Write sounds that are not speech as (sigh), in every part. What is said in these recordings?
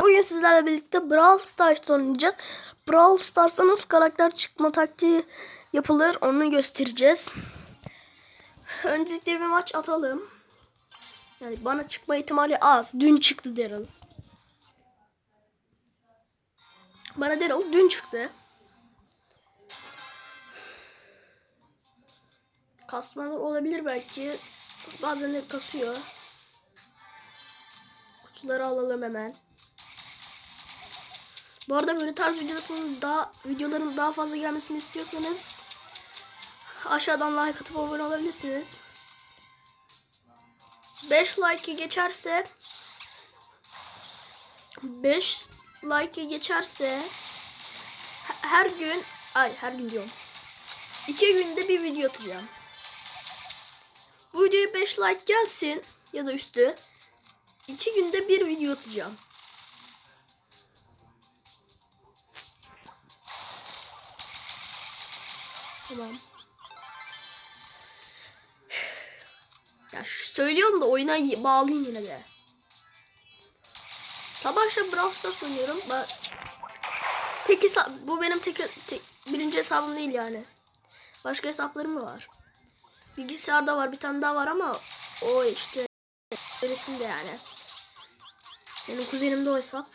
Bugün sizlerle birlikte Brawl Stars oynayacağız. Brawl Stars'ta nasıl karakter çıkma taktiği yapılır onu göstereceğiz. Öncelikle bir maç atalım. Yani bana çıkma ihtimali az. Dün çıktı Daryl. Bana Daryl dün çıktı. Kasmalar olabilir belki. Bazen de kasıyor. Kutuları alalım hemen. Bu arada böyle tarz videoların daha videoların daha fazla gelmesini istiyorsanız aşağıdan like atıp abone olabilirsiniz. 5 like'ı geçerse 5 like'ı geçerse he- her gün ay her gün diyorum. 2 günde bir video atacağım. Bu videoya 5 like gelsin ya da üstü. 2 günde bir video atacağım. Tamam. Ya şu- söylüyorum da oyuna bağlayayım yine de. Sabah akşam Brawl Stars oynuyorum. Ben tek hesap bu benim tek, tek birinci hesabım değil yani. Başka hesaplarım da var. Bilgisayarda var bir tane daha var ama o işte öylesinde yani. Benim kuzenimde o hesap.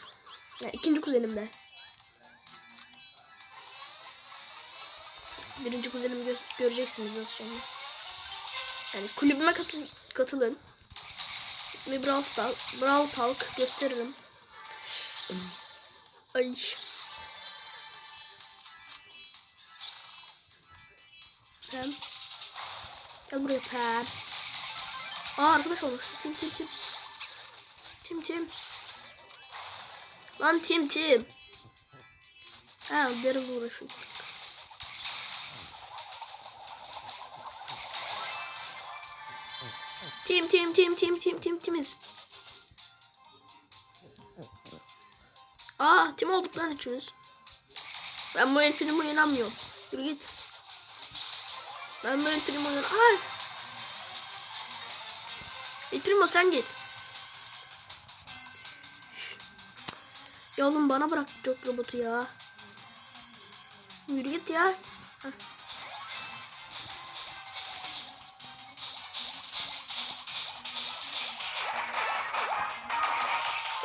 Yani ikinci kuzenimde. Birinci kuzenimi gö- göreceksiniz az sonra. Yani kulübüme katıl katılın. İsmi Brawl Star, Brawl Talk gösteririm. Ay. Pem. Gel buraya Pem. Aa arkadaş olmasın. Tim tim tim. Tim tim. Lan tim tim. Ha Daryl uğraşıyor. Tim tim tim tim tim tim timiz. Aa tim olduk lan üçümüz. Ben bu el primo inanmıyorum. Yürü git. Ben bu el primo inan... Ay! El sen git. Ya oğlum bana bırak çok robotu ya. Yürü git ya. Heh.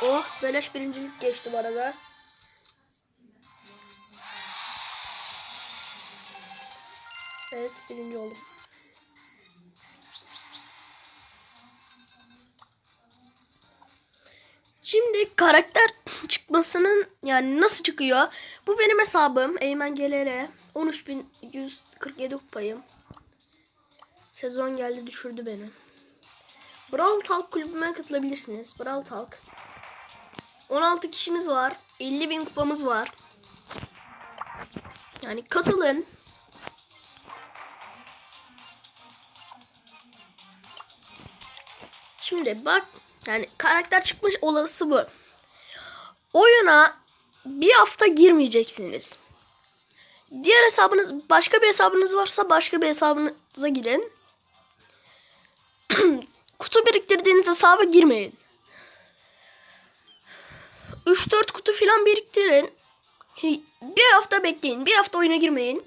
Oh beleş birincilik geçti bu arada. Evet birinci oldum. Şimdi karakter (laughs) çıkmasının yani nasıl çıkıyor? Bu benim hesabım. Eymen GLR. 13.147 kupayım. Sezon geldi düşürdü beni. Brawl Talk kulübüme katılabilirsiniz. Brawl Talk. 16 kişimiz var. 50 bin kupamız var. Yani katılın. Şimdi bak yani karakter çıkmış olası bu. Oyuna bir hafta girmeyeceksiniz. Diğer hesabınız başka bir hesabınız varsa başka bir hesabınıza girin. (clears throat) Kutu biriktirdiğiniz hesaba girmeyin. 3-4 kutu falan biriktirin. Bir hafta bekleyin. Bir hafta oyuna girmeyin.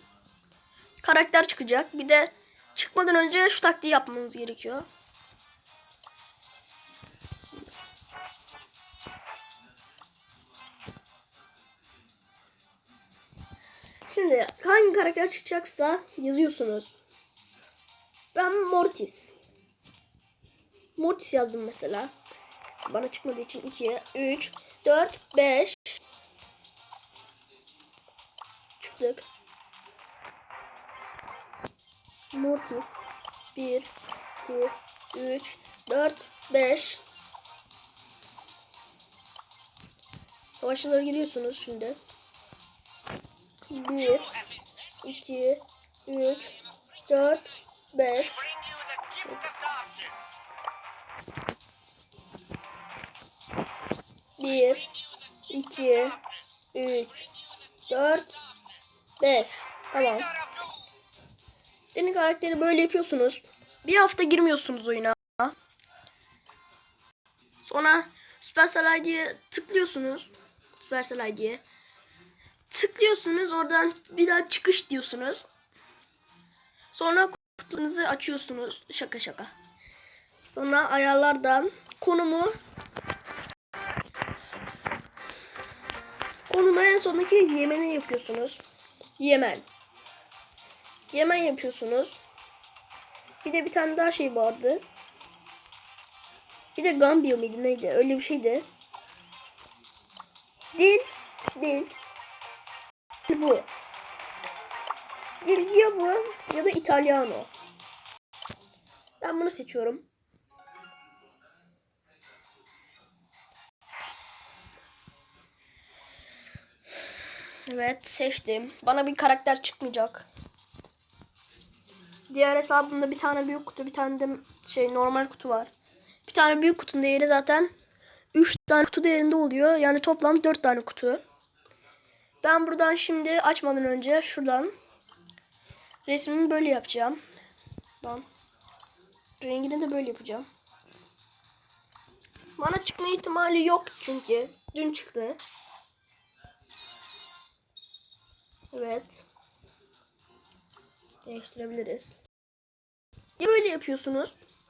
Karakter çıkacak. Bir de çıkmadan önce şu taktiği yapmanız gerekiyor. Şimdi hangi karakter çıkacaksa yazıyorsunuz. Ben Mortis. Mortis yazdım mesela. Bana çıkmadığı için 2, 3, 4, 5. Çıktık. Mortis. 1, 2, 3, 4, 5. Savaşçılara giriyorsunuz şimdi. 1, 2, 3, 4, 5. Bir, iki, üç, dört, beş. Tamam. Senin karakteri böyle yapıyorsunuz. Bir hafta girmiyorsunuz oyuna. Sonra Supercell ID'ye tıklıyorsunuz. Supercell ID'ye. Tıklıyorsunuz oradan bir daha çıkış diyorsunuz. Sonra kutunuzu açıyorsunuz. Şaka şaka. Sonra ayarlardan konumu konumu en sondaki Yemen'e yapıyorsunuz. Yemen. Yemen yapıyorsunuz. Bir de bir tane daha şey vardı. Bir de Gambiya mıydı neydi? Öyle bir şeydi. Dil. Dil. Bu. Dil ya bu ya da İtalyano. Ben bunu seçiyorum. Evet seçtim. Bana bir karakter çıkmayacak. Diğer hesabımda bir tane büyük kutu bir tane de şey normal kutu var. Bir tane büyük kutunun değeri zaten 3 tane kutu değerinde oluyor. Yani toplam 4 tane kutu. Ben buradan şimdi açmadan önce şuradan resmimi böyle yapacağım. Lan. Rengini de böyle yapacağım. Bana çıkma ihtimali yok çünkü. Dün çıktı. Evet. Değiştirebiliriz. Ya böyle yapıyorsunuz